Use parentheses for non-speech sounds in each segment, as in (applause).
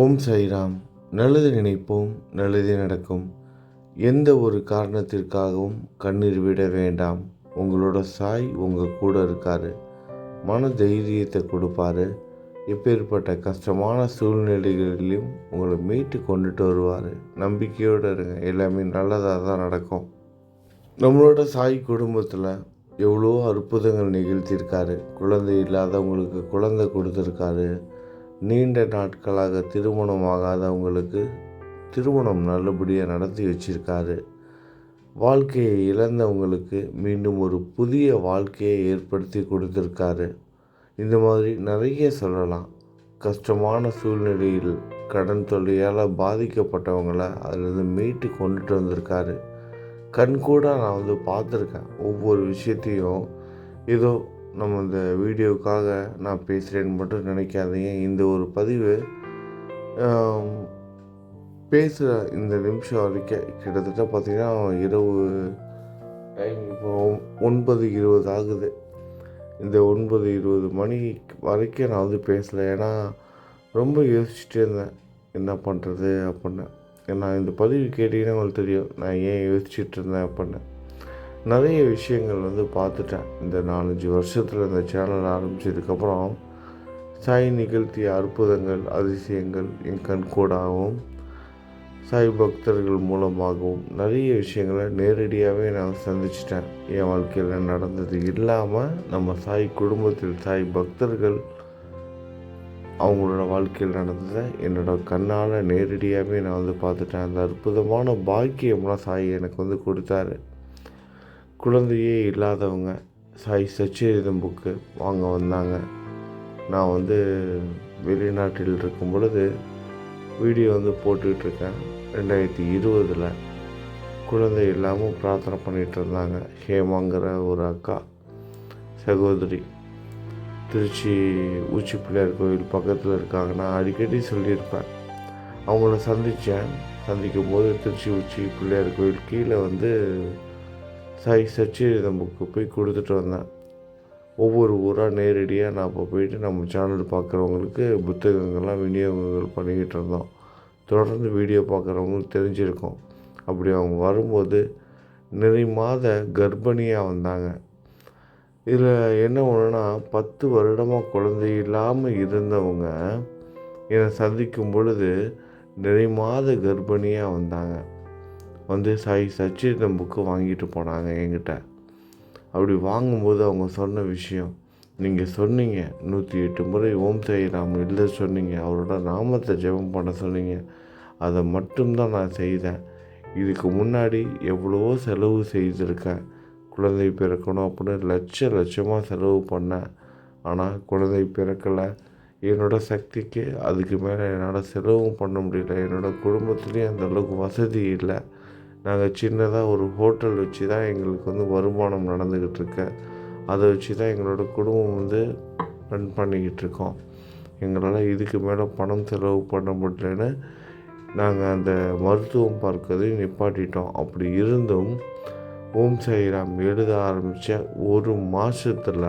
ஓம் சைராம் நல்லது நினைப்போம் நல்லது நடக்கும். எந்த ஒரு காரணத்திற்காகவும் கண்ணீர் விட வேண்டாம். உங்களோட சாய் உங்கள் கூட இருக்கார். மன தைரியத்தை கொடுப்பாரு. எப்பேற்பட்ட கஷ்டமான சூழ்நிலைகளிலும் உங்களை மீட்டு கொண்டுட்டு வருவார். நம்பிக்கையோடு இருங்க. எல்லாமே நல்லதாக தான் நடக்கும். நம்மளோட சாய் குடும்பத்தில் எவ்வளோ அற்புதங்கள் நிகழ்த்தியிருக்காரு. குழந்தை இல்லாதவங்களுக்கு குழந்தை கொடுத்துருக்காரு. நீண்ட நாட்களாக திருமணம் ஆகாதவங்களுக்கு திருமணம் நல்லபடியாக நடத்தி வச்சிருக்காரு. வாழ்க்கையை இழந்தவங்களுக்கு மீண்டும் ஒரு புதிய வாழ்க்கையை ஏற்படுத்தி கொடுத்துருக்காரு. இந்த மாதிரி நிறைய சொல்லலாம். கஷ்டமான சூழ்நிலையில் கடன் தொல்லையால் பாதிக்கப்பட்டவங்களை அதிலிருந்து மீட்டு கொண்டுட்டு வந்திருக்காரு. கண் கூட நான் வந்து பார்த்துருக்கேன். ஒவ்வொரு விஷயத்தையும் ஏதோ நம்ம இந்த வீடியோவுக்காக நான் பேசுகிறேன்னு மட்டும் நினைக்காதீங்க. இந்த ஒரு பதிவு பேசுகிற இந்த நிமிஷம் வரைக்கும் கிட்டத்தட்ட பார்த்திங்கன்னா இரவு டைம் இப்போ ஒன்பது இருபது ஆகுது. இந்த ஒன்பது இருபது மணி வரைக்கும் நான் வந்து பேசலை. ஏன்னா ரொம்ப யோசிச்சுட்டே இருந்தேன். என்ன பண்ணுறது அப்படின்னு. ஏன்னா இந்த பதிவு கேட்டிங்கன்னா உங்களுக்கு தெரியும். நான் ஏன் யோசிச்சுட்டு இருந்தேன் அப்படின்னு. நிறைய விஷயங்கள் வந்து பார்த்துட்டேன். இந்த நாலஞ்சு வருஷத்தில் இந்த சேனல் ஆரம்பித்ததுக்கப்புறம் சாய் நிகழ்த்திய அற்புதங்கள் அதிசயங்கள் என் கண் கூடாகவும் சாய் பக்தர்கள் மூலமாகவும் நிறைய விஷயங்களை நேரடியாகவே நான் சந்திச்சிட்டேன். என் வாழ்க்கையில் நடந்தது இல்லாமல் நம்ம சாய் குடும்பத்தில் சாய் பக்தர்கள் அவங்களோட வாழ்க்கையில் நடந்ததை என்னோட கண்ணால் நேரடியாகவே நான் வந்து பார்த்துட்டேன். அந்த அற்புதமான பாக்கியம்லாம் சாய் எனக்கு வந்து கொடுத்தாரு. குழந்தையே இல்லாதவங்க சாய் சச்சிரிதம் புக்கு வாங்க வந்தாங்க. நான் வந்து வெளிநாட்டில் இருக்கும் பொழுது வீடியோ வந்து போட்டுக்கிட்டுருக்கேன் ரெண்டாயிரத்தி இருபதில் குழந்தை இல்லாமல் பிரார்த்தனை பண்ணிகிட்டு இருந்தாங்க. ஹேமாங்கிற ஒரு அக்கா சகோதரி. திருச்சி உச்சி பிள்ளையார் கோவில் பக்கத்தில் இருக்காங்க. நான் அடிக்கடி சொல்லியிருப்பேன். அவங்கள சந்தித்தேன் சந்திக்கும் போது திருச்சி உச்சி பிள்ளையார் கோவில் கீழே வந்து சாய் சச்சிதம் புக்கு போய் கொடுத்துட்டு வந்தேன். ஒவ்வொரு ஊராக நேரடியாக நான் இப்போ போயிட்டு நம்ம சேனல் பார்க்குறவங்களுக்கு புத்தகங்கள்லாம் விநியோகங்கள் பண்ணிக்கிட்டு இருந்தோம். தொடர்ந்து வீடியோ பார்க்குறவங்களுக்கு தெரிஞ்சிருக்கோம். அப்படி அவங்க வரும்போது நிறை மாத கர்ப்பிணியாக வந்தாங்க. இதில் என்ன ஒன்றுனா பத்து வருடமாக குழந்தை இல்லாமல் இருந்தவங்க என்னை சந்திக்கும் பொழுது நிறை மாத கர்ப்பிணியாக வந்தாங்க. வந்து சாய் சச்சிதம் புக்கு வாங்கிட்டு போனாங்க என்கிட்ட. அப்படி வாங்கும்போது அவங்க சொன்ன விஷயம் நீங்கள் சொன்னீங்க நூற்றி எட்டு முறை ஓம் சாய்ராம் இல்லை சொன்னீங்க அவரோட நாமத்தை ஜெபம் பண்ண சொன்னீங்க அதை மட்டும்தான் நான் செய்தேன். இதுக்கு முன்னாடி எவ்வளவோ செலவு செய்திருக்கேன் குழந்தை பிறக்கணும் அப்படின்னு லட்ச லட்சமாக செலவு பண்ணேன். ஆனால் குழந்தை பிறக்கலை. என்னோட சக்திக்கு அதுக்கு மேலே என்னால் செலவும் பண்ண முடியல. என்னோட குடும்பத்துலேயும் அந்தளவுக்கு வசதி இல்லை. நாங்கள் சின்னதாக ஒரு ஹோட்டல் வச்சு தான் எங்களுக்கு வந்து வருமானம் நடந்துக்கிட்டு இருக்கு அதை வச்சு தான் எங்களோட குடும்பம் வந்து ரன் பண்ணிக்கிட்டு இருக்கோம் எங்களால் இதுக்கு மேலே பணம் செலவு பண்ண முடியலன்னு நாங்கள் அந்த மருத்துவம் பார்க்கறதை நிப்பாட்டிட்டோம். அப்படி இருந்தும் ஓம் சாய்ராம் எழுத ஆரம்பித்த ஒரு மாதத்தில்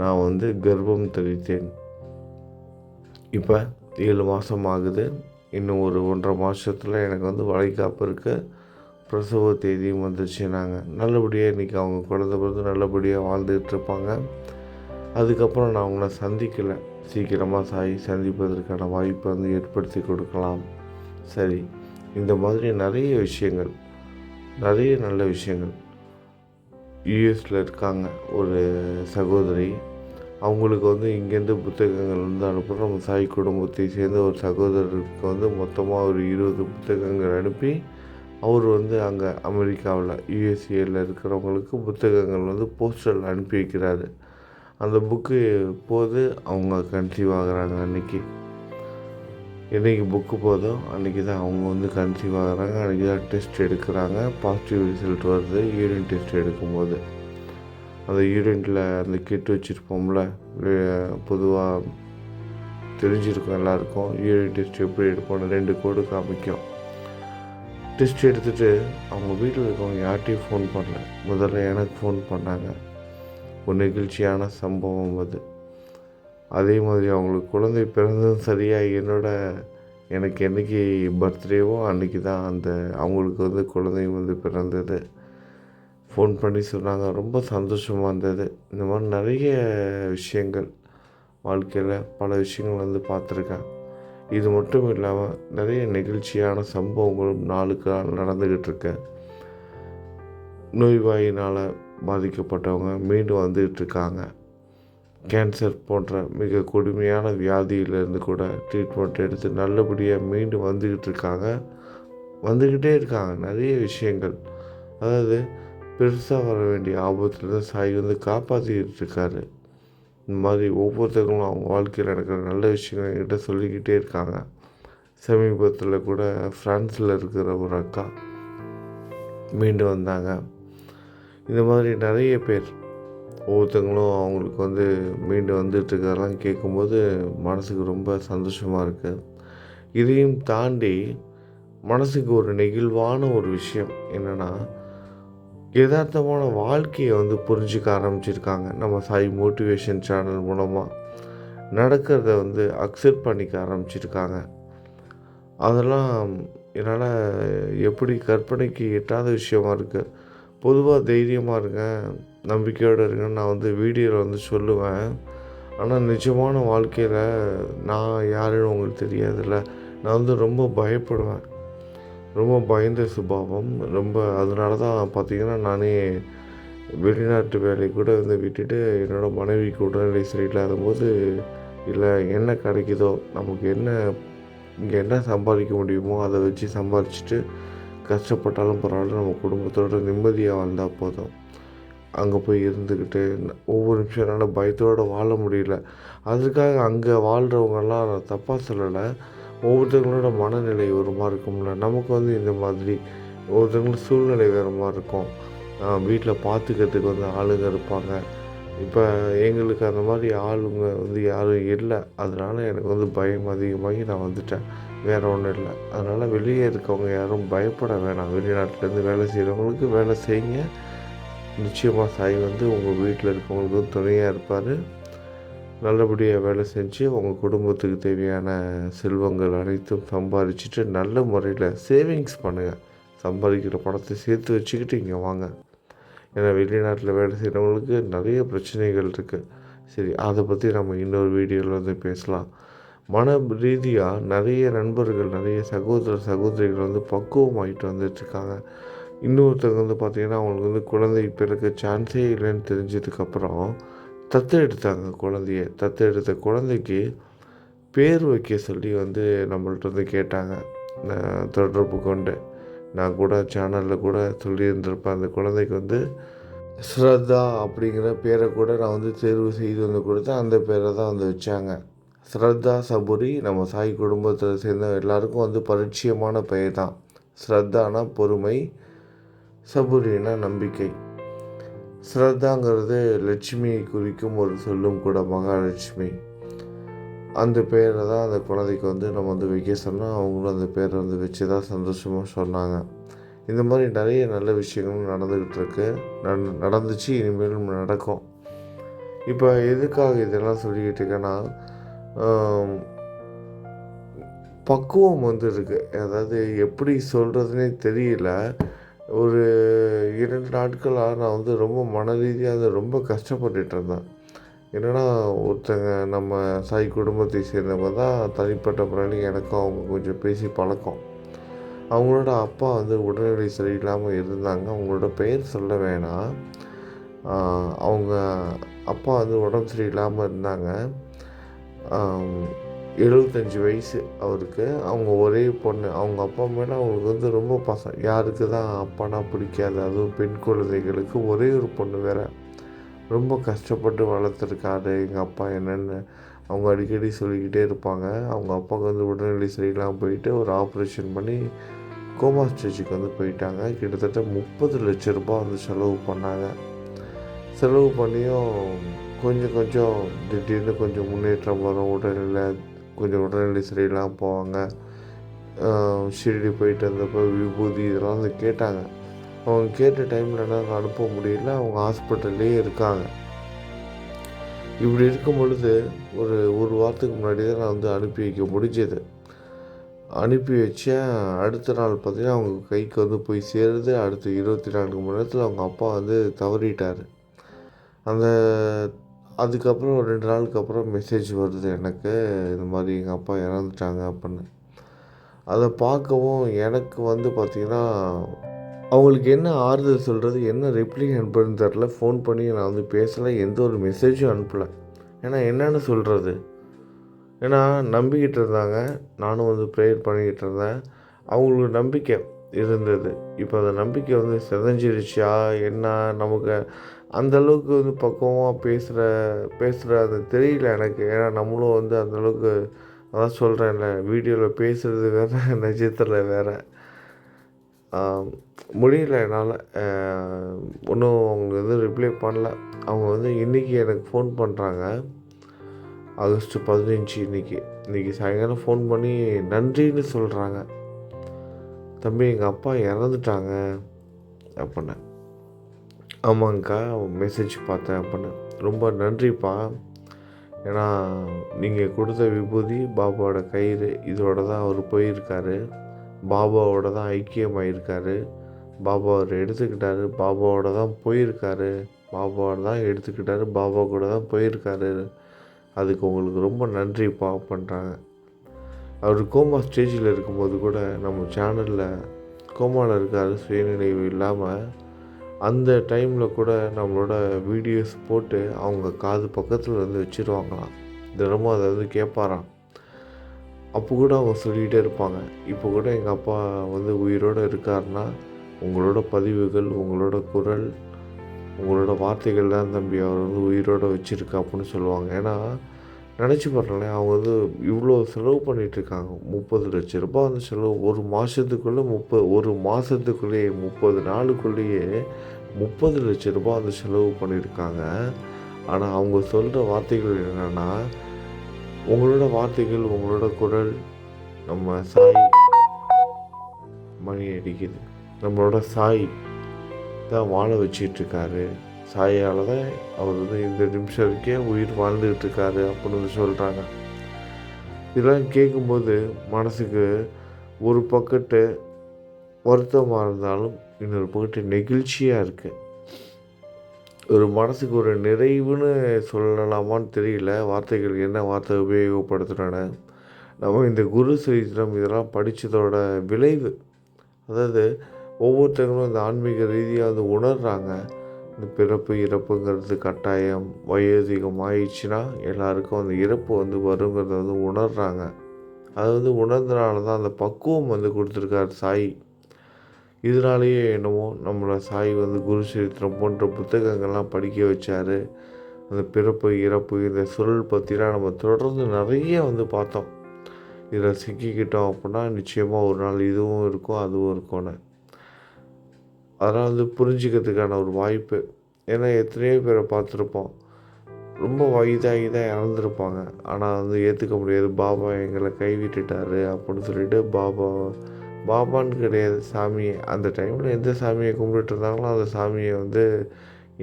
நான் வந்து கர்ப்பம் தரித்தேன். இப்போ ஏழு மாதம் ஆகுது. இன்னும் ஒரு ஒன்றரை மாதத்தில் எனக்கு வந்து வளைகாப்பு இருக்குது பிரசவ தேதியும் வந்துச்சுனாங்க நல்லபடியாக இன்றைக்கி அவங்க குழந்தை பிறந்து நல்லபடியாக வாழ்ந்துக்கிட்டு இருப்பாங்க. அதுக்கப்புறம் நான் அவங்கள சந்திக்கலை. சீக்கிரமாக சாய் சந்திப்பதற்கான வாய்ப்பை வந்து ஏற்படுத்தி கொடுக்கலாம். சரி இந்த மாதிரி நிறைய விஷயங்கள் நிறைய நல்ல விஷயங்கள் யூஎஸில் இருக்காங்க. ஒரு சகோதரி அவங்களுக்கு வந்து இங்கேருந்து புத்தகங்கள் வந்து அனுப்புகிறோம் நம்ம சாய் குடும்பத்தை சேர்ந்த ஒரு சகோதரருக்கு வந்து மொத்தமாக ஒரு இருபது புத்தகங்கள் அனுப்பி அவர் வந்து அங்கே அமெரிக்காவில் யுஎஸ்ஏல இருக்கிறவங்களுக்கு புத்தகங்கள் வந்து போஸ்டரில் அனுப்பி வைக்கிறாரு. அந்த புக்கு போது அவங்க கன்சீவ் ஆகிறாங்க அன்றைக்கி என்றைக்கு புக்கு போதோ அன்றைக்கி தான் அவங்க வந்து கன்சீவ் ஆகிறாங்க அன்றைக்கி தான் டெஸ்ட் எடுக்கிறாங்க. பாசிட்டிவ் ரிசல்ட் வருது. யூரின் டெஸ்ட் எடுக்கும்போது. அந்த யூரின்ல அந்த கிட் வச்சுருப்போம்ல பொதுவாக தெரிஞ்சிருக்கும் எல்லாருக்கும். யூரின் டெஸ்ட் எப்படி எடுப்போம்னு ரெண்டு கோடு காமிக்கும். டெஸ்ட் எடுத்துகிட்டு அவங்க வீட்டில் இருக்கவங்க யார்கிட்டையும் ஃபோன் பண்ணல. முதல்ல எனக்கு ஃபோன் பண்ணாங்க. ஒரு நெகிழ்ச்சியான சம்பவம் அது. அதே மாதிரி அவங்களுக்கு குழந்தை பிறந்ததும் சரியாக என்னோட எனக்கு என்றைக்கு பர்த்டேவோ அன்றைக்கி தான் அந்த அவங்களுக்கு வந்து குழந்தையும் வந்து பிறந்தது. ஃபோன் பண்ணி சொன்னாங்க. ரொம்ப சந்தோஷமாக இருந்தது. இந்த மாதிரி நிறைய விஷயங்கள் வாழ்க்கையில் பல விஷயங்கள் வந்து பார்த்துருக்கேன். இது மட்டும் இல்லாமல் நிறைய நெகிழ்ச்சியான சம்பவங்களும் நாளுக்கு நாள் நடந்துக்கிட்டு இருக்கு நோய்வாயினால் பாதிக்கப்பட்டவங்க மீண்டும் வந்துக்கிட்டு இருக்காங்க கேன்சர் போன்ற மிக கொடுமையான வியாதியிலேருந்து கூட ட்ரீட்மெண்ட் எடுத்து நல்லபடியாக மீண்டும் வந்துக்கிட்டு இருக்காங்க வந்துக்கிட்டே இருக்காங்க. நிறைய விஷயங்கள். அதாவது பெருசாக வர வேண்டிய ஆபத்துலேருந்து சாய் வந்து காப்பாற்றிக்கிட்டு இருக்காரு. இந்த மாதிரி ஒவ்வொருத்தவங்களும் அவங்க வாழ்க்கையில் நடக்கிற நல்ல விஷயங்கள் என்கிட்ட சொல்லிக்கிட்டே இருக்காங்க. சமீபத்தில் கூட ஃப்ரான்ஸில் இருக்கிற ஒரு அக்கா மீண்டு வந்தாங்க. இந்த மாதிரி நிறைய பேர் ஒவ்வொருத்தங்களும் அவங்களுக்கு வந்து மீண்டு வந்துட்டுருக்கறதெல்லாம் கேட்கும்போது மனதுக்கு ரொம்ப சந்தோஷமாக இருக்குது இதையும் தாண்டி மனதுக்கு ஒரு நெகிழ்வான ஒரு விஷயம் என்னென்னா யதார்த்தமான வாழ்க்கையை வந்து புரிஞ்சிக்க ஆரம்பிச்சிருக்காங்க. நம்ம சாய் மோட்டிவேஷன் சேனல் மூலமாக நடக்கிறத வந்து அக்செப்ட் பண்ணிக்க ஆரம்பிச்சிருக்காங்க. அதெல்லாம் என்னால் எப்படி கற்பனைக்கு எட்டாத விஷயமா இருக்குது பொதுவாக தைரியமாக இருங்க நம்பிக்கையோடு இருங்கன்னு நான் வந்து வீடியோவில் வந்து சொல்லுவேன். ஆனால் நிஜமான வாழ்க்கையில் நான் யாருன்னு உங்களுக்கு தெரியாதுல்ல. நான் வந்து ரொம்ப பயப்படுவேன். ரொம்ப பயந்த சுபாவம். ரொம்ப அதனால தான் பார்த்திங்கன்னா நானே வெளிநாட்டு வேலை கூட வந்து விட்டுட்டு என்னோடய மனைவிக்கு உடல்நிலை சரியில்லாத போது இல்லை என்ன கிடைக்குதோ நமக்கு என்ன இங்கே என்ன சம்பாதிக்க முடியுமோ அதை வச்சு சம்பாதிச்சுட்டு கஷ்டப்பட்டாலும் பரவாயில்ல நம்ம குடும்பத்தோட நிம்மதியாக வந்தால் போதும். அங்கே போய் இருந்துக்கிட்டு ஒவ்வொரு நிமிஷம் என்னால் பயத்தோடு வாழ முடியல. அதுக்காக அங்கே வாழ்கிறவங்கெல்லாம் நான் தப்பாக சொல்லலை. ஒவ்வொருத்தவங்களோட மனநிலை ஒரு மாதிரி இருக்கும்ல. நமக்கு வந்து இந்த மாதிரி ஒவ்வொருத்தவங்களும் சூழ்நிலை வேறு மாதிரி இருக்கும். வீட்டில் பார்த்துக்கிறதுக்கு வந்து ஆளுங்க இருப்பாங்க. இப்போ எங்களுக்கு அந்த மாதிரி ஆளுங்க வந்து யாரும் இல்லை. அதனால் எனக்கு வந்து பயம் அதிகமாகி நான் வந்துட்டேன். வேறு ஒன்றும் இல்லை. அதனால் வெளியே இருக்கவங்க யாரும் பயப்பட வேணாம். வெளிநாட்டிலேருந்து வேலை செய்கிறவங்களுக்கு வேலை செய்யுங்க. நிச்சயமாக சாய் வந்து உங்கள் வீட்டில் இருக்கவங்களுக்கு துணையாக இருப்பார். நல்லபடியாக வேலை செஞ்சு உங்கள் குடும்பத்துக்கு தேவையான செல்வங்கள் அனைத்தும் சம்பாதிச்சுட்டு நல்ல முறையில் சேவிங்ஸ் பண்ணுங்கள் சம்பாதிக்கிற பணத்தை சேர்த்து வச்சுக்கிட்டு இங்கே வாங்க. ஏன்னா வெளிநாட்டில் வேலை செய்கிறவங்களுக்கு நிறைய பிரச்சனைகள் இருக்குது சரி அதை பற்றி நம்ம இன்னொரு வீடியோவில் வந்து பேசலாம். மன ரீதியாக நிறைய நண்பர்கள் நிறைய சகோதர சகோதரிகள் வந்து பக்குவமாகிட்டு வந்துட்டுருக்காங்க இன்னொருத்தவங்க வந்து பார்த்திங்கன்னா அவங்களுக்கு வந்து குழந்தை பிறக்க சான்ஸே இல்லைன்னு தெரிஞ்சதுக்கப்புறம் தத்து எடுத்தாங்க குழந்தைய. தத்து எடுத்த குழந்தைக்கு பேர் வைக்க சொல்லி வந்து நம்மள்ட்ட வந்து கேட்டாங்க. தொடர்பு கொண்டு நான் கூட சேனலில் கூட சொல்லியிருந்திருப்பேன். அந்த குழந்தைக்கு வந்து ஸ்ரத்தா அப்படிங்கிற பேரை கூட நான் வந்து தேர்வு செய்து வந்து கொடுத்தேன். அந்த பேரை தான் வந்து வச்சாங்க. ஸ்ரத்தா சபுரி நம்ம சாய் குடும்பத்தில் சேர்ந்த எல்லாருக்கும் வந்து பரிச்சயமான பெயர் தான். ஸ்ரத்தானா பொறுமை சபுரினா நம்பிக்கை. ஸ்ரத்தாங்கிறது லட்சுமியை குறிக்கும் ஒரு சொல்லும் கூட மகாலட்சுமி. அந்த பேரை தான் அந்த குழந்தைக்கு வந்து நம்ம வந்து வைக்க சொன்னால் அவங்களும் அந்த பேரை வந்து வச்சு தான் சந்தோஷமாக சொன்னாங்க. இந்த மாதிரி நிறைய நல்ல விஷயங்களும் நடந்துக்கிட்டு இருக்கு. நடந்துச்சு இனிமேலும் நடக்கும். இப்போ எதுக்காக இதெல்லாம் சொல்லிக்கிட்டு இருக்கேன்னா பக்குவம் வந்து இருக்குது அதாவது எப்படி சொல்கிறதுனே தெரியல. ஒரு இரண்டு நாட்களாக நான் வந்து ரொம்ப மன ரீதியாக ரொம்ப கஷ்டப்பட்டுட்டு இருந்தேன் என்னென்னா ஒருத்தங்க நம்ம சாய் குடும்பத்தை சேர்ந்தவங்க தான் தனிப்பட்ட முறையில் எனக்கும் அவங்க கொஞ்சம் பேசி பழக்கம். அவங்களோட அப்பா வந்து உடல்நிலை சரியில்லாமல் இருந்தாங்க. அவங்களோட பெயர் சொல்ல வேணாம். அவங்க அப்பா வந்து உடம்பு சரியில்லாமல் இருந்தாங்க. எழுபத்தஞ்சி வயசு அவருக்கு. அவங்க ஒரே பொண்ணு. அவங்க அப்பா மேலே அவங்களுக்கு வந்து ரொம்ப பசங்க யாருக்கு தான் அப்பானா பிடிக்காது. அதுவும் பெண் குழந்தைகளுக்கு ஒரே ஒரு பொண்ணு வேறு. ரொம்ப கஷ்டப்பட்டு வளர்த்துருக்காரு எங்கள் அப்பா என்னென்னு. அவங்க அடிக்கடி சொல்லிக்கிட்டே இருப்பாங்க. அவங்க அப்பாவுக்கு வந்து உடல்நிலை சரியில்லாமல் போயிட்டு ஒரு ஆப்ரேஷன் பண்ணி கோமா ஸ்டேஜுக்கு வந்து போயிட்டாங்க. கிட்டத்தட்ட முப்பது லட்ச ரூபாய் வந்து செலவு பண்ணாங்க. செலவு பண்ணியும் கொஞ்சம் கொஞ்சம் திடீர்னு கொஞ்சம் முன்னேற்றம் வரும். உடல்நிலை கொஞ்சம் உடல்நிலை சரியில்லாமல் போவாங்க. ஷிரடி போயிட்டு வந்தப்போ விபூதி இதெல்லாம் வந்து கேட்டாங்க. அவங்க கேட்ட டைமில் என்னால் அனுப்ப முடியல. அவங்க ஹாஸ்பிட்டல்லே இருக்காங்க. இப்படி இருக்கும் பொழுது ஒரு ஒரு வாரத்துக்கு முன்னாடி தான் நான் வந்து அனுப்பி வைக்க முடிஞ்சது. அனுப்பி வச்சேன். அடுத்த நாள் பார்த்திங்கன்னா அவங்க கைக்கு வந்து போய் சேருது. அடுத்த இருபத்தி நான்கு மணி நேரத்தில் அவங்க அப்பா வந்து தவறிட்டார். அந்த அதுக்கப்புறம் ஒரு ரெண்டு நாளுக்கு அப்புறம் மெசேஜ் வருது. எனக்கு இந்த மாதிரி எங்கள் அப்பா இறந்துட்டாங்க அப்படின்னு. அதை பார்க்கவும் எனக்கு வந்து பார்த்திங்கன்னா அவங்களுக்கு என்ன ஆறுதல் சொல்கிறது என்ன ரிப்ளை அனுப்புறதுன்னு தெரில ஃபோன் பண்ணி நான் வந்து பேசலை எந்த ஒரு மெசேஜும் அனுப்பலை. ஏன்னா என்னென்னு சொல்கிறது ஏன்னா நம்பிக்கிட்டு இருந்தாங்க. நானும் வந்து ப்ரேயர் பண்ணிக்கிட்டு இருந்தேன். அவங்களுக்கு நம்பிக்கை. இருந்தது. இப்போ அந்த நம்பிக்கை வந்து சிதஞ்சிருச்சா? என்ன நமக்கு அந்தளவுக்கு வந்து பக்குவமாக பேசுகிற பேசுகிற அது தெரியல எனக்கு. ஏன்னா நம்மளும் வந்து அந்த அளவுக்கு அதான் சொல்கிறேன்ல வீடியோவில் பேசுகிறது வேறு (laughs) நிஜத்தில் வேறு. முடியல என்னால். ஒன்றும் அவங்க வந்து ரிப்ளை பண்ணல. அவங்க வந்து இன்றைக்கி எனக்கு ஃபோன் பண்ணுறாங்க ஆகஸ்ட் பதினஞ்சு இன்றைக்கி இன்றைக்கி சாயங்காலம் ஃபோன் பண்ணி நன்றின்னு சொல்கிறாங்க தம்பி எங்கள் அப்பா இறந்துட்டாங்க அப்படின்னேன் ஆமாங்கக்கா மெசேஜ் பார்த்தேன் அப்படின்னு. ரொம்ப நன்றிப்பா. ஏன்னா நீங்கள் கொடுத்த விபூதி பாபாவோட கயிறு இதோட தான் அவர் போயிருக்காரு. பாபாவோட தான் ஐக்கியமாயிருக்காரு. பாபா அவர் எடுத்துக்கிட்டாரு. பாபாவோட தான் போயிருக்காரு. பாபாவோட தான் எடுத்துக்கிட்டாரு. பாபா கூட தான் போயிருக்காரு. அதுக்கு உங்களுக்கு ரொம்ப நன்றிப்பா பண்ணுறாங்க அவர் கோமா ஸ்டேஜில் இருக்கும்போது கூட நம்ம சேனலில் கோமாவில் இருக்கார் சுயநினைவு இல்லாமல் அந்த டைமில் கூட நம்மளோட வீடியோஸ் போட்டு அவங்க காது பக்கத்தில் வந்து வச்சுருவாங்களாம். தினமும் அதை வந்து கேட்பாராம் அப்போ கூட அவங்க சொல்லிகிட்டே இருப்பாங்க. இப்போ கூட எங்கள் அப்பா வந்து உயிரோடு இருக்காருன்னா உங்களோட பதிவுகள் உங்களோட குரல் உங்களோட வார்த்தைகள் தான் தம்பி அவர் வந்து உயிரோடு வச்சுருக்கா அப்படின்னு சொல்லுவாங்க. ஏன்னா நினச்சி பாருங்களேன் அவங்க வந்து இவ்வளோ செலவு பண்ணிகிட்ருக்காங்க முப்பது லட்ச ரூபாய் அந்த செலவு ஒரு மாதத்துக்குள்ளே முப்பது ஒரு மாதத்துக்குள்ளேயே முப்பது நாளுக்குள்ளேயே முப்பது லட்ச ரூபாய் அந்த செலவு பண்ணியிருக்காங்க ஆனால் அவங்க சொல்கிற வார்த்தைகள் என்னென்னா உங்களோட வார்த்தைகள் உங்களோட குரல் நம்ம சாய் மணி அடிக்குது. நம்மளோட சாய் தான் வாழ வச்சிட்ருக்காரு சாயால் தான் அவர் வந்து இந்த நிமிஷம் உயிர் வாழ்ந்துக்கிட்டு இருக்காரு அப்படின்னு சொல்கிறாங்க இதெல்லாம் கேட்கும்போது மனசுக்கு ஒரு பக்கத்து வருத்தமாக இருந்தாலும் இன்னொரு பக்கத்து நெகிழ்ச்சியாக இருக்குது ஒரு மனசுக்கு ஒரு நிறைவுன்னு சொல்லலாமான்னு தெரியல. வார்த்தைகள் என்ன வார்த்தை உபயோகப்படுத்துகிறேன்னு நம்ம இந்த குரு சரித்திரம் இதெல்லாம் படித்ததோட விளைவு. அதாவது ஒவ்வொருத்தங்களும் இந்த ஆன்மீக ரீதியாக வந்து உணர்கிறாங்க இந்த பிறப்பு இறப்புங்கிறது கட்டாயம் வயோதிகம் ஆயிடுச்சுன்னா எல்லாருக்கும் அந்த இறப்பு வந்து வருங்கிறத வந்து உணர்கிறாங்க அது வந்து உணர்ந்தனால தான் அந்த பக்குவம் வந்து கொடுத்துருக்காரு சாய். இதனாலேயே என்னமோ நம்மளை சாய் வந்து குரு சரித்திரம் போன்ற புத்தகங்கள்லாம் படிக்க வச்சார். அந்த பிறப்பு இறப்பு இந்த சுருள் பற்றிலாம் நம்ம தொடர்ந்து நிறைய வந்து பார்த்தோம். இதில் சிக்கிக்கிட்டோம் அப்படின்னா நிச்சயமாக ஒரு நாள் இதுவும் இருக்கும் அதுவும் இருக்கும்னு. அதெல்லாம் வந்து புரிஞ்சிக்கிறதுக்கான ஒரு வாய்ப்பு. ஏன்னா எத்தனையோ பேரை பார்த்துருப்போம். ரொம்ப வயதாகி தான் இறந்துருப்பாங்க. ஆனால் வந்து ஏற்றுக்க முடியாது. பாபா எங்களை கைவிட்டுட்டாரு அப்படின்னு சொல்லிட்டு பாபா பாபான்னு கிடையாது சாமியை அந்த டைமில் எந்த சாமியை கும்பிட்டு இருந்தாங்களோ அந்த சாமியை வந்து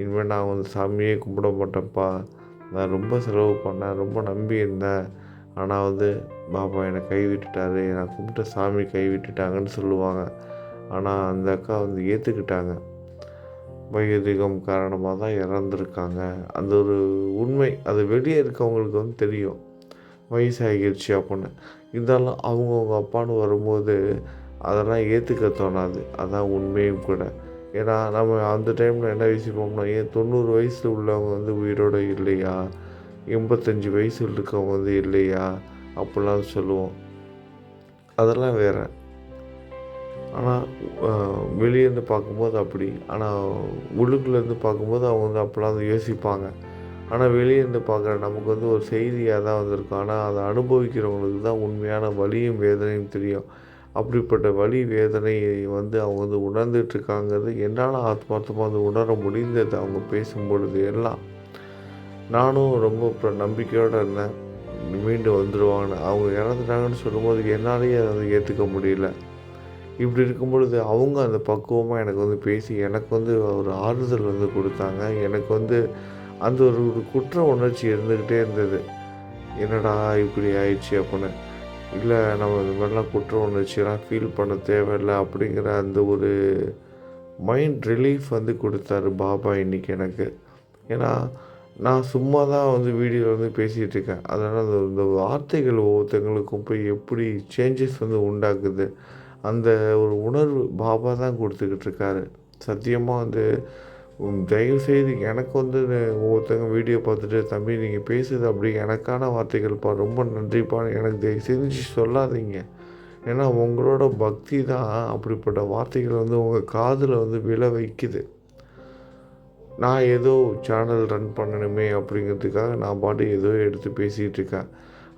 இனிமேல் நான் வந்து சாமியே கும்பிட மாட்டேன்ப்பா. நான் ரொம்ப செலவு பண்ணேன் ரொம்ப நம்பி இருந்தேன். ஆனால் வந்து பாபா என்னை கைவிட்டுட்டாரு நான் கும்பிட்ட சாமி கைவிட்டுட்டாங்கன்னு சொல்லுவாங்க. ஆனால் அந்த அக்கா வந்து ஏற்றுக்கிட்டாங்க வைதிகம் காரணமாக தான் இறந்துருக்காங்க. அந்த ஒரு உண்மை. அது வெளியே இருக்கவங்களுக்கு வந்து தெரியும். வயசாகிடுச்சு அப்படின்னு. இதெல்லாம் அவங்கவுங்க அப்பான்னு வரும்போது அதெல்லாம் ஏற்றுக்க தோணாது. அதான் உண்மையும் கூட. ஏன்னா நம்ம அந்த டைமில் என்ன யோசிப்போம்னா ஏன் தொண்ணூறு வயசில் உள்ளவங்க வந்து உயிரோடு இல்லையா? எண்பத்தஞ்சு வயசு இருக்கவங்க வந்து இல்லையா? அப்படிலாம் சொல்லுவோம். அதெல்லாம் வேறு. ஆனால் வெளியேருந்து பார்க்கும்போது அப்படி. ஆனால் உள்ளுக்குள்ளேருந்து பார்க்கும்போது அவங்க வந்து அப்போல்லாம் வந்து யோசிப்பாங்க. ஆனால் வெளியேருந்து பார்க்குற நமக்கு வந்து ஒரு செய்தியாக தான் வந்திருக்கும். ஆனால் அதை அனுபவிக்கிறவங்களுக்கு தான் உண்மையான வலியும் வேதனையும் தெரியும். அப்படிப்பட்ட வலி வேதனையை வந்து அவங்க வந்து உணர்ந்துட்டுருக்காங்கிறது என்னால் ஆத்மார்த்தமாக வந்து உணர முடிந்தது அவங்க பேசும்பொழுது எல்லாம். நானும் ரொம்ப நம்பிக்கையோடு இருந்தேன். மீண்டும் வந்துடுவாங்கன்னு அவங்க இறந்துட்டாங்கன்னு சொல்லும்போது என்னாலேயே அதை ஏற்றுக்க முடியல. இப்படி இருக்கும் பொழுது அவங்க அந்த பக்குவமாக எனக்கு வந்து பேசி எனக்கு வந்து ஒரு ஆறுதல் வந்து கொடுத்தாங்க. எனக்கு வந்து அந்த ஒரு ஒரு குற்ற உணர்ச்சி இருந்துக்கிட்டே இருந்தது. என்னடா இப்படி ஆயிடுச்சு அப்படின்னு. இல்லை நம்ம இது மாதிரிலாம் குற்ற உணர்ச்சியெல்லாம் ஃபீல் பண்ண தேவையில்லை அப்படிங்கிற அந்த ஒரு மைண்ட் ரிலீஃப் வந்து கொடுத்தாரு பாபா இன்றைக்கி எனக்கு. ஏன்னா நான் சும்மா தான் வந்து வீடியோவில் வந்து பேசிகிட்டு இருக்கேன். அதனால் அந்த இந்த வார்த்தைகள் ஒவ்வொருத்தங்களுக்கும் போய் எப்படி சேஞ்சஸ் வந்து உண்டாக்குது அந்த ஒரு உணர்வு பாபா தான் கொடுத்துக்கிட்டு இருக்காரு சத்தியமாக வந்து தயவுசெய்து எனக்கு வந்து ஒவ்வொருத்தங்க வீடியோ பார்த்துட்டு தம்பி நீங்கள் பேசுது அப்படி எனக்கான வார்த்தைகள்ப்பா ரொம்ப நன்றிப்பா. எனக்கு தயவு செஞ்சு சொல்லாதீங்க. ஏன்னா உங்களோட பக்தி தான் அப்படிப்பட்ட வார்த்தைகள் வந்து உங்கள் காதில் வந்து விழ வைக்குது. நான் ஏதோ சேனல் ரன் பண்ணணுமே அப்படிங்கிறதுக்காக நான் பாட்டு ஏதோ எடுத்து பேசிகிட்டு இருக்கேன்.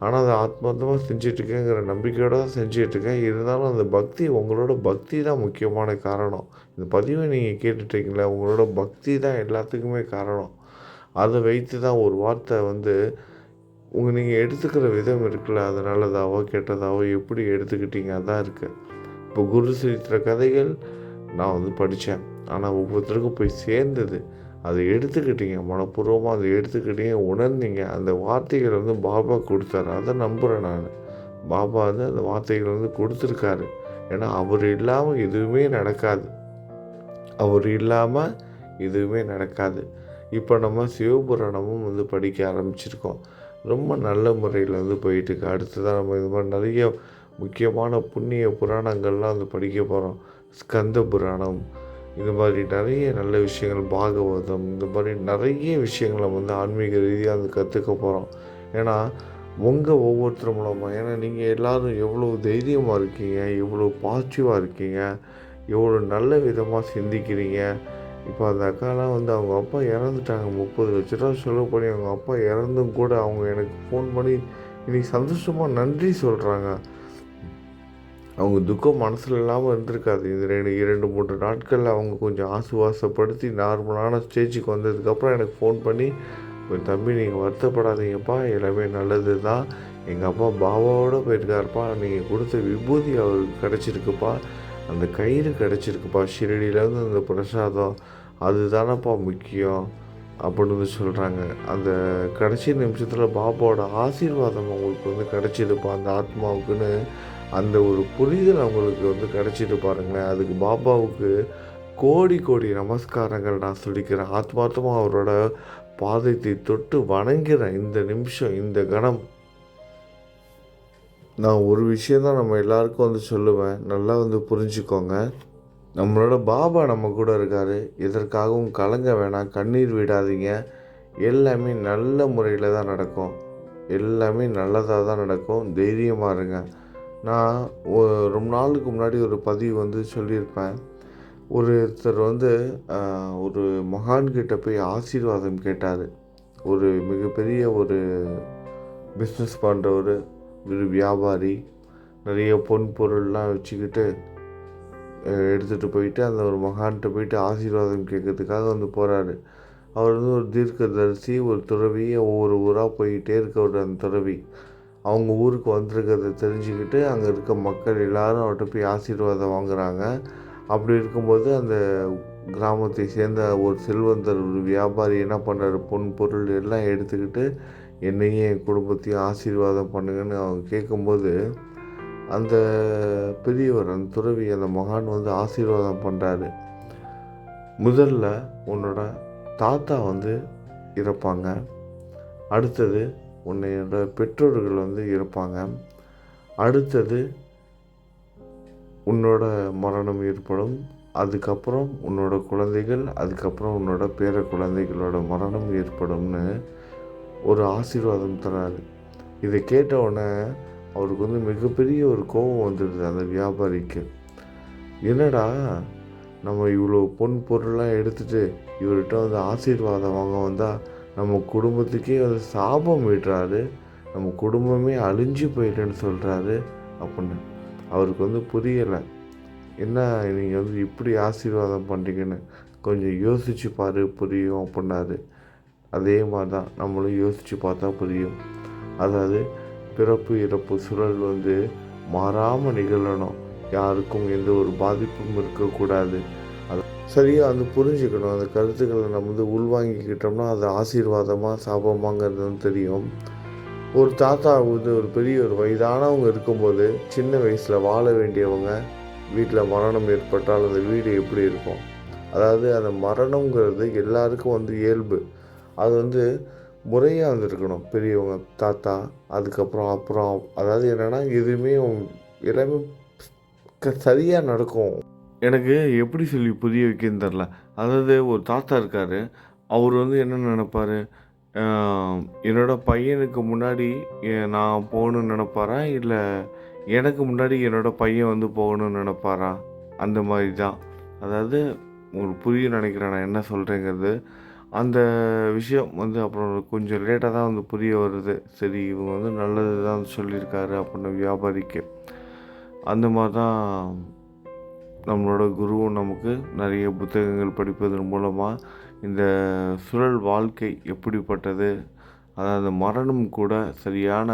ஆனால் அதை ஆத்மார்த்தமாக செஞ்சிட்ருக்கேங்கிற நம்பிக்கையோடு தான் செஞ்சிட்ருக்கேன். இருந்தாலும் அந்த பக்தி உங்களோட பக்தி தான் முக்கியமான காரணம். இந்த பதிவை நீங்கள் கேட்டுட்டீங்களா உங்களோட பக்தி தான் எல்லாத்துக்குமே காரணம். அதை வைத்து தான் ஒரு வார்த்தை வந்து உங்கள் நீங்கள் எடுத்துக்கிற விதம் இருக்குல்ல அது நல்லதாவோ கெட்டதாவோ எப்படி எடுத்துக்கிட்டீங்க அதான் இருக்குது இப்போ குரு சரித்திர கதைகள் நான் வந்து படித்தேன். ஆனால் ஒவ்வொருத்தருக்கும் போய் சேர்ந்தது அதை எடுத்துக்கிட்டீங்க மனப்பூர்வமாக அதை எடுத்துக்கிட்டீங்க உணர்ந்தீங்க. அந்த வார்த்தைகள் வந்து பாபா கொடுத்தாரு. அதை நம்புகிறேன் நான். பாபா வந்து அந்த வார்த்தைகள் வந்து கொடுத்துருக்காரு. ஏன்னா அவர் இல்லாமல் எதுவுமே நடக்காது. அவர் இல்லாமல் எதுவுமே நடக்காது. இப்போ நம்ம சிவபுராணமும் வந்து படிக்க ஆரம்பிச்சிருக்கோம். ரொம்ப நல்ல முறையில் வந்து போயிட்டுருக்கு. அடுத்ததான் நம்ம இது மாதிரி நிறைய முக்கியமான புண்ணிய புராணங்கள்லாம் வந்து படிக்க போகிறோம் ஸ்கந்த புராணம் இந்த மாதிரி நிறைய நல்ல விஷயங்கள் பாகவதம் இந்த மாதிரி நிறைய விஷயங்களை வந்து ஆன்மீக ரீதியாக வந்து கற்றுக்க போகிறோம் ஏன்னா உங்கள் ஒவ்வொருத்தர் மூலமாக ஏன்னா நீங்கள் எல்லோரும் எவ்வளோ தைரியமாக இருக்கீங்க எவ்வளோ பாசிட்டிவாக இருக்கீங்க எவ்வளோ நல்ல விதமாக சிந்திக்கிறீங்க. இப்போ அந்த அக்காலாம் வந்து அவங்க அப்பா இறந்துட்டாங்க முப்பது லட்ச ரூபா செலவு பண்ணி அவங்க அப்பா இறந்தும் கூட அவங்க எனக்கு ஃபோன் பண்ணி இன்றைக்கி சந்தோஷமாக நன்றி சொல்கிறாங்க அவங்க துக்கம் மனசில் இல்லாமல் இருந்திருக்காது. இது ரெண்டு இரண்டு மூன்று நாட்களில் அவங்க கொஞ்சம் ஆசுவாசப்படுத்தி நார்மலான ஸ்டேஜுக்கு வந்ததுக்கப்புறம் எனக்கு ஃபோன் பண்ணி கொஞ்சம் தம்பி நீங்கள் வருத்தப்படாதீங்கப்பா. எல்லாமே நல்லது தான் எங்கள் அப்பா பாபாவோட போயிருக்காருப்பா. நீங்கள் கொடுத்த விபூதி அவருக்கு கிடச்சிருக்குப்பா. அந்த கயிறு கிடச்சிருக்குப்பா. ஷிரடியிலேருந்து அந்த பிரசாதம். அதுதானப்பா முக்கியம். அப்படின்னு சொல்கிறாங்க அந்த கடைசி நிமிஷத்தில் பாபாவோட ஆசீர்வாதம் அவங்களுக்கு வந்து கிடச்சிதுப்பா. அந்த ஆத்மாவுக்குன்னு அந்த ஒரு புரிதல் அவங்களுக்கு வந்து கிடச்சிட்டு பாருங்களேன். அதுக்கு பாபாவுக்கு கோடி கோடி நமஸ்காரங்கள் நான் சொல்லிக்கிறேன். ஆத்மார்த்தமாக அவரோட பாதத்தை தொட்டு வணங்குறேன் இந்த நிமிஷம் இந்த கணம். நான் ஒரு விஷயம் தான் நம்ம எல்லாருக்கும் வந்து சொல்லுவேன். நல்லா வந்து புரிஞ்சுக்கோங்க. நம்மளோட பாபா நம்ம கூட இருக்கார். எதற்காகவும் கலங்க வேணாம். கண்ணீர் விடாதீங்க. எல்லாமே நல்ல முறையில் தான் நடக்கும். எல்லாமே நல்லதாக தான் நடக்கும். தைரியமாக இருங்க. நான் ரொம்ப நாளுக்கு முன்னாடி ஒரு பதிவு வந்து சொல்லியிருப்பேன். ஒருத்தர் வந்து ஒரு மகான்கிட்ட போய் ஆசீர்வாதம் கேட்டார். ஒரு மிகப்பெரிய ஒரு பிஸ்னஸ் பண்ணுறவர் ஒரு வியாபாரி நிறைய பொன் பொருள்லாம் வச்சுக்கிட்டு எடுத்துகிட்டு போயிட்டு அந்த ஒரு மகான்கிட்ட போயிட்டு ஆசீர்வாதம் கேட்கறதுக்காக வந்து போகிறாரு அவர் வந்து ஒரு தீர்க்கதரிசி ஒரு துறவி ஒவ்வொரு ஊராக போயிட்டே இருக்க ஒரு அந்த துறவி. அவங்க ஊருக்கு வந்திருக்கிறத தெரிஞ்சுக்கிட்டு அங்கே இருக்க மக்கள் எல்லாரும் அவர்கிட்ட போய் ஆசீர்வாதம் வாங்குறாங்க. அப்படி இருக்கும்போது அந்த கிராமத்தை சேர்ந்த ஒரு செல்வந்தர் ஒரு வியாபாரி என்ன பண்ணுறாரு பொன் பொருள் எல்லாம் எடுத்துக்கிட்டு என்னையும் என் குடும்பத்தையும் ஆசீர்வாதம் பண்ணுங்கன்னு அவங்க கேட்கும்போது அந்த பெரியவர் அந்த துறவி அந்த மகான் வந்து ஆசீர்வாதம் பண்ணுறாரு முதல்ல உன்னோட தாத்தா வந்து இறப்பாங்க. அடுத்தது உன்னையோட பெற்றோர்கள் வந்து இருப்பாங்க. அடுத்தது உன்னோட மரணம் ஏற்படும். அதுக்கப்புறம் உன்னோட குழந்தைகள் அதுக்கப்புறம் உன்னோட பேர குழந்தைகளோட மரணம் ஏற்படும்னு ஒரு ஆசீர்வாதம் தராரு இதை கேட்ட உடனே அவருக்கு வந்து மிகப்பெரிய ஒரு கோபம் வந்துடுது அந்த வியாபாரிக்கு. என்னடா நம்ம இவ்வளோ பொன் பொருள்லாம் எடுத்துகிட்டு இவர்கிட்ட வந்து ஆசீர்வாதம் வாங்க வந்தால் நம்ம குடும்பத்துக்கே வந்து சாபம் விடுறாரு. நம்ம குடும்பமே அழிஞ்சு போயிட்டேன்னு சொல்கிறாரு அப்படின்னு. அவருக்கு வந்து புரியலை. என்ன நீங்கள் வந்து இப்படி ஆசீர்வாதம் பண்ணுறீங்கன்னு கொஞ்சம் யோசித்து பாரு புரியும் அப்படின்னாரு. அதே மாதிரி தான் நம்மளும் யோசித்து பார்த்தா புரியும். அதாவது பிறப்பு இறப்பு சுழல் வந்து மாறாமல் நிகழணும். யாருக்கும் எந்த ஒரு பாதிப்பும் இருக்கக்கூடாது. சரியாக வந்து புரிஞ்சுக்கணும். அந்த கருத்துக்களை நம்ம வந்து உள்வாங்கிக்கிட்டோம்னா அது ஆசீர்வாதமாக சாபமாங்கிறது தெரியும். ஒரு தாத்தா வந்து ஒரு பெரிய ஒரு வயதானவங்க இருக்கும்போது சின்ன வயசில் வாழ வேண்டியவங்க வீட்டில் மரணம் ஏற்பட்டால் அந்த வீடு எப்படி இருக்கும்? அதாவது அந்த மரணங்கிறது எல்லாருக்கும் வந்து இயல்பு. அது வந்து முறையாக வந்துருக்கணும் பெரியவங்க தாத்தா அதுக்கப்புறம் அப்புறம் அதாவது என்னென்னா எதுவுமே எல்லாமே க சரியாக நடக்கும். எனக்கு எப்படி சொல்லி புரிய வைக்கன்னு தெரில அதாவது ஒரு தாத்தா இருக்கார். அவர் வந்து என்ன நினப்பார்? என்னோடய என்னோட பையனுக்கு முன்னாடி நான் போகணும்னு நினப்பாரா? இல்லை எனக்கு முன்னாடி என்னோட பையன் வந்து போகணும்னு நினப்பாரா? அந்த மாதிரி தான் அதாவது உங்களுக்கு புரிய நினைக்கிறேன் நான் என்ன சொல்கிறேங்கிறது அந்த விஷயம் வந்து அப்புறம் கொஞ்சம் லேட்டாக தான் வந்து புரிய வருது. சரி இவங்க வந்து நல்லது தான் சொல்லியிருக்காரு அப்படின்னு வியாபாரிக்கு. அந்த மாதிரி தான் நம்மளோட குருவும் நமக்கு நிறைய புத்தகங்கள் படிப்பதன் மூலமாக இந்த சுழல் வாழ்க்கை எப்படிப்பட்டது? அதாவது மரணம் கூட சரியான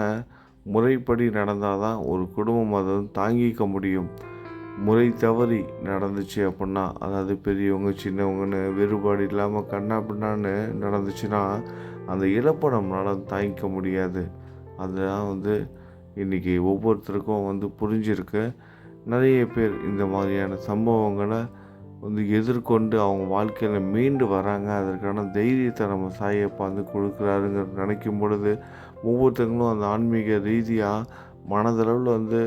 முறைப்படி நடந்தால் தான் ஒரு குடும்பம் அதை தாங்கிக்க முடியும். முறை தவறி நடந்துச்சு அப்படின்னா அதாவது பெரியவங்க சின்னவங்கன்னு வேறுபாடு இல்லாமல் கண்ணா பின்னான்னு நடந்துச்சுன்னா அந்த இழப்பை நம்மளால் தாங்கிக்க முடியாது. அதுதான் வந்து இன்றைக்கி ஒவ்வொருத்தருக்கும் வந்து புரிஞ்சிருக்கு. நிறைய பேர் இந்த மாதிரியான சம்பவங்களை வந்து எதிர்கொண்டு அவங்க வாழ்க்கையில் மீண்டு வராங்க. அதற்கான தைரியத்தை நம்ம சாயப்பா வந்து கொடுக்குறாருங்கிற நினைக்கும் பொழுது ஒவ்வொருத்தங்களும் அந்த ஆன்மீக ரீதியாக மனதளவில் வந்து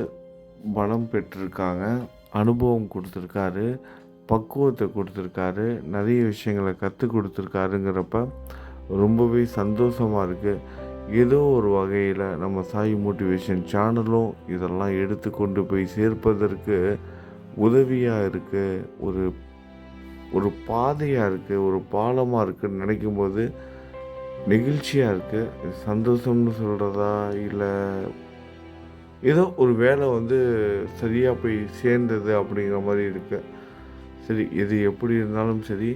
பலம் பெற்றிருக்காங்க. அனுபவம் கொடுத்துருக்காரு பக்குவத்தை கொடுத்துருக்காரு நிறைய விஷயங்களை கற்றுக் கொடுத்துருக்காருங்கிறப்ப ரொம்பவே சந்தோஷமாக இருக்குது ஏதோ ஒரு வகையில் நம்ம சாய் மோட்டிவேஷன் சேனலும் இதெல்லாம் எடுத்து கொண்டு போய் சேர்ப்பதற்கு உதவியாக இருக்குது ஒரு ஒரு பாதையாக இருக்குது ஒரு பாலமாக இருக்குன்னு நினைக்கும் போது நெகிழ்ச்சியாக இருக்குது சந்தோஷம்னு சொல்கிறதா இல்லை ஏதோ ஒரு வேலை வந்து சரியாக போய் சேர்ந்தது அப்படிங்கிற மாதிரி இருக்குது சரி இது எப்படி இருந்தாலும் சரி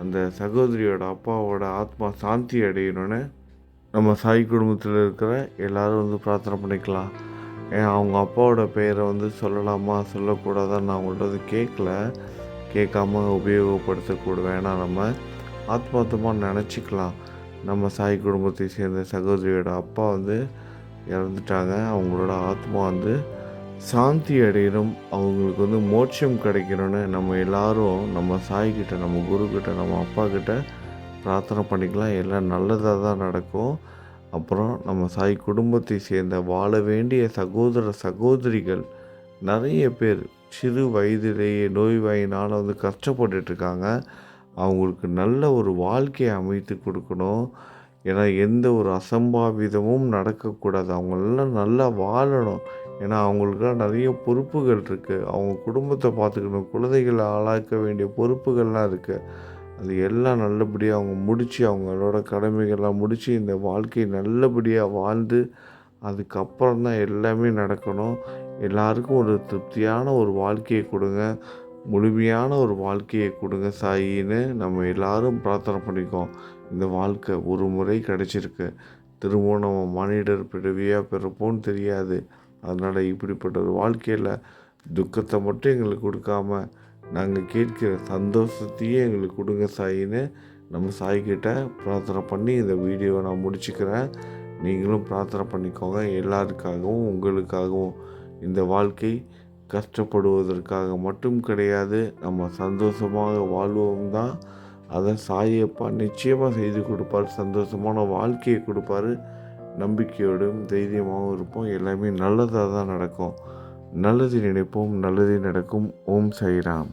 அந்த சகோதரியோட அப்பாவோட ஆத்மா சாந்தி அடையணும்னு நம்ம சாய் குடும்பத்தில் இருக்கிற எல்லோரும் வந்து பிரார்த்தனை பண்ணிக்கலாம். ஏன் அவங்க அப்பாவோட பெயரை வந்து சொல்லலாமா சொல்லக்கூடாதான்னு நான் அவங்கள்ட்ட வந்து கேட்கல கேட்காம உபயோகப்படுத்தக்கூட வேணாம் நம்ம. ஆத்மார்த்தமாக நினச்சிக்கலாம். நம்ம சாய் குடும்பத்தை சேர்ந்த சகோதரியோட அப்பா வந்து இறந்துட்டாங்க. அவங்களோட ஆத்மா வந்து சாந்தி அடையணும். அவங்களுக்கு வந்து மோட்சம் கிடைக்கணும்னு நம்ம எல்லாரும் நம்ம சாய்கிட்ட நம்ம குருக்கிட்ட நம்ம அப்பா கிட்ட பிரார்த்தனை பண்ணிக்கலாம். எல்லாம் நல்லதாக தான் நடக்கும். அப்புறம் நம்ம சாய் குடும்பத்தை சேர்ந்த வாழ வேண்டிய சகோதர சகோதரிகள் நிறைய பேர் சிறு வயதிலேயே நோய்வாயினால் வந்து கஷ்டப்பட்டுட்ருக்காங்க. அவங்களுக்கு நல்ல ஒரு வாழ்க்கையை அமைத்து கொடுக்கணும். ஏன்னா எந்த ஒரு அசம்பாவிதமும் நடக்கக்கூடாது. அவங்களெல்லாம் நல்லா வாழணும். ஏன்னா அவங்களுக்குலாம் நிறைய பொறுப்புகள் இருக்குது அவங்க குடும்பத்தை பார்த்துக்கணும். குழந்தைகளை ஆளாக்க வேண்டிய பொறுப்புகள்லாம் இருக்குது அது எல்லாம் நல்லபடியாக அவங்க முடித்து அவங்களோட கடமைகள்லாம் முடித்து இந்த வாழ்க்கையை நல்லபடியாக வாழ்ந்து அதுக்கப்புறம் தான் எல்லாமே நடக்கணும். எல்லாருக்கும் ஒரு திருப்தியான ஒரு வாழ்க்கையை கொடுங்க. முழுமையான ஒரு வாழ்க்கையை கொடுங்க சாயின்னு நம்ம எல்லாரும் பிரார்த்தனை பண்ணிக்கோம். இந்த வாழ்க்கை ஒரு முறை கிடச்சிருக்கு. திரும்ப நம்ம மனிதர் பிறவியாக பிறப்போன்னு தெரியாது. அதனால் இப்படிப்பட்ட ஒரு வாழ்க்கையில் துக்கத்தை மட்டும் எங்களுக்கு கொடுக்காம நாங்கள் கேட்கிற சந்தோஷத்தையே எங்களுக்கு கொடுங்க சாயின்னு நம்ம சாய்கிட்ட பிரார்த்தனை பண்ணி இந்த வீடியோவை நான் முடிச்சுக்கிறேன். நீங்களும் பிரார்த்தனை பண்ணிக்கோங்க. எல்லாருக்காகவும் உங்களுக்காகவும். இந்த வாழ்க்கை கஷ்டப்படுவதற்காக மட்டும் கிடையாது நம்ம சந்தோஷமாக வாழ்வோம் தான். அதை சாயப்பா நிச்சயமாக செய்து கொடுப்பார். சந்தோஷமான வாழ்க்கையை கொடுப்பாரு. நம்பிக்கையோடும் தைரியமாகவும் இருப்போம். எல்லாமே நல்லதாக தான் நடக்கும். நல்லது நினைப்போம். நல்லது நடக்கும். ஓம் சைராம்